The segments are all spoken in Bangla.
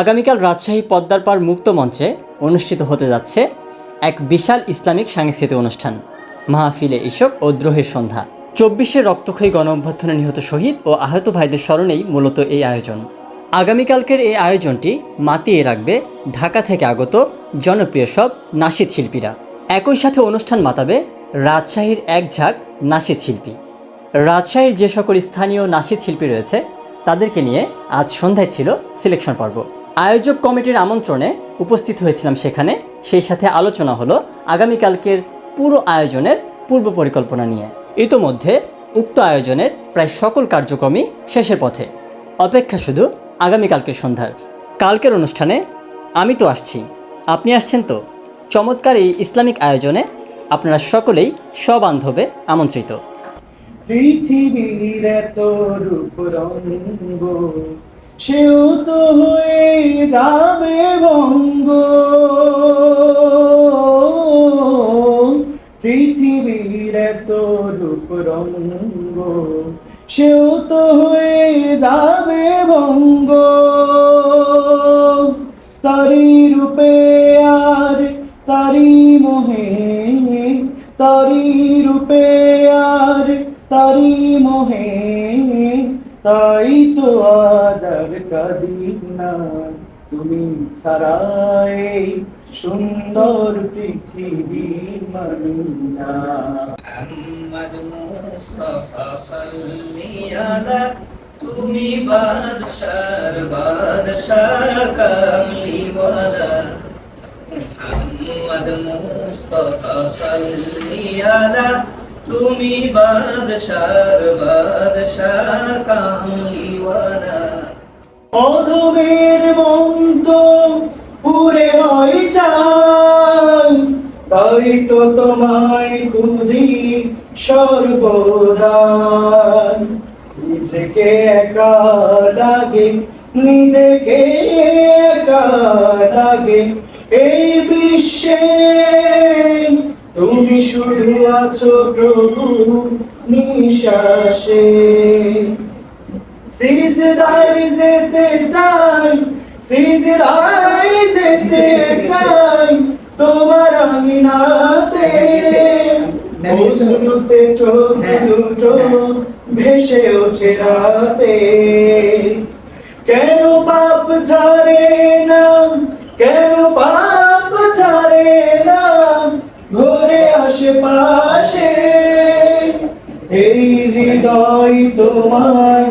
আগামীকাল রাজশাহী পদ্মার পার মুক্ত মঞ্চে অনুষ্ঠিত হতে যাচ্ছে এক বিশাল ইসলামিক সাংস্কৃতিক অনুষ্ঠান। মাহফিলে ইশক ও দ্রোহের সন্ধ্যা। চব্বিশে রক্তক্ষয়ী গণ অভ্যর্থনে নিহত শহীদ ও আহত ভাইদের স্মরণেই মূলত এই আয়োজন। আগামীকালকের এই আয়োজনটি মাতিয়ে রাখবে ঢাকা থেকে আগত জনপ্রিয় সব নাসিদ শিল্পীরা। একই সাথে অনুষ্ঠান মাতাবে রাজশাহীর এক ঝাঁক নাসিদ শিল্পী। রাজশাহীর যে সকল স্থানীয় নাসিদ শিল্পী রয়েছে, তাদেরকে নিয়ে আজ সন্ধ্যায় ছিল সিলেকশন পর্ব। আয়োজক কমিটির আমন্ত্রণে উপস্থিত হয়েছিলাম সেখানে। সেই সাথে আলোচনা হলো আগামীকালকের পুরো আয়োজনের পূর্ব পরিকল্পনা নিয়ে। ইতোমধ্যে উক্ত আয়োজনের প্রায় সকল কার্যক্রমই শেষের পথে। অপেক্ষা শুধু আগামীকালকের সন্ধ্যার। কালকের অনুষ্ঠানে আমি তো আসছি। আপনি আসছেন তো? চমৎকার এই ইসলামিক আয়োজনে আপনারা সকলেই সবান্ধবে আমন্ত্রিত। পৃথিবীর সেও তো হয়ে যাবে ভঙ্গ পৃথিবীর এত রূপ রঙ্গ, সেও তো হয়ে যাবে ভঙ্গ তারি রূপে আর তারি মোহে, তারি রূপে আর তারি মোহে তাই তো আজ আর কাদিনা তুমি ছাড়াই সুন্দর পৃথিবী মানিনা মোহাম্মদ মুস্তাফা সাল্লি আলা, তুমি বাদশার বাদশাহ কামলিওয়ালা মোহাম্মদ মুস্তাফা সাল্লি আলা তুমি বাদশার বাদশাহ কামলিওয়ালা। অধবের মন্ত পুরে হয় চাল, তাই তো তোমায় খুঁজি সর্বদা নিজেকে একা লাগে নিজেকে একা লাগে এই বিশ্বে তুমি শুধু আছো প্রভু নিঃশ্বাসে। সিজদায় যেতে চাই সিজদায় যেতে চাই তোমার আঙিনাতে। অশ্রুতে চোখ দুটো ভেসে ওঠে রাতে। কেন পাপ ছাড়ে না কেন পাপ আশেপাশে এই হৃদয় তোমায়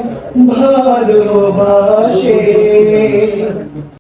ভালোবাসে।